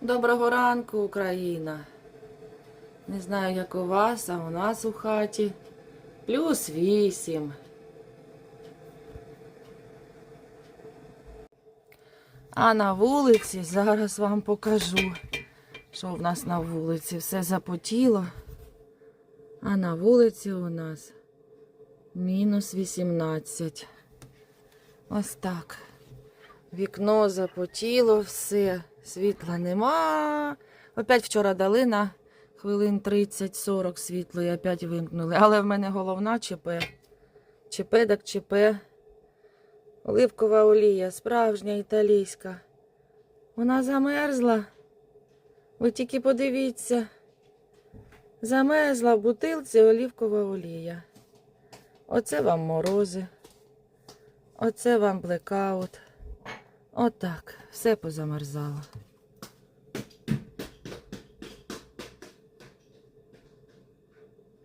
Доброго ранку, Україна. Не знаю, як у вас, а у нас у хаті плюс вісім. А на вулиці зараз вам покажу, що в нас на вулиці. Все запотіло. А на вулиці у нас мінус 18. Ось так. Вікно запотіло, все, світла нема. Опять вчора дали на хвилин 30-40 світло і опять вимкнули. Але в мене головна ЧП. ЧП так ЧП. Оливкова олія, справжня італійська. Вона замерзла. Ви тільки подивіться. Замерзла в бутилці олівкова олія. Оце вам морози. Оце вам блекаут. Отак, все позамерзало.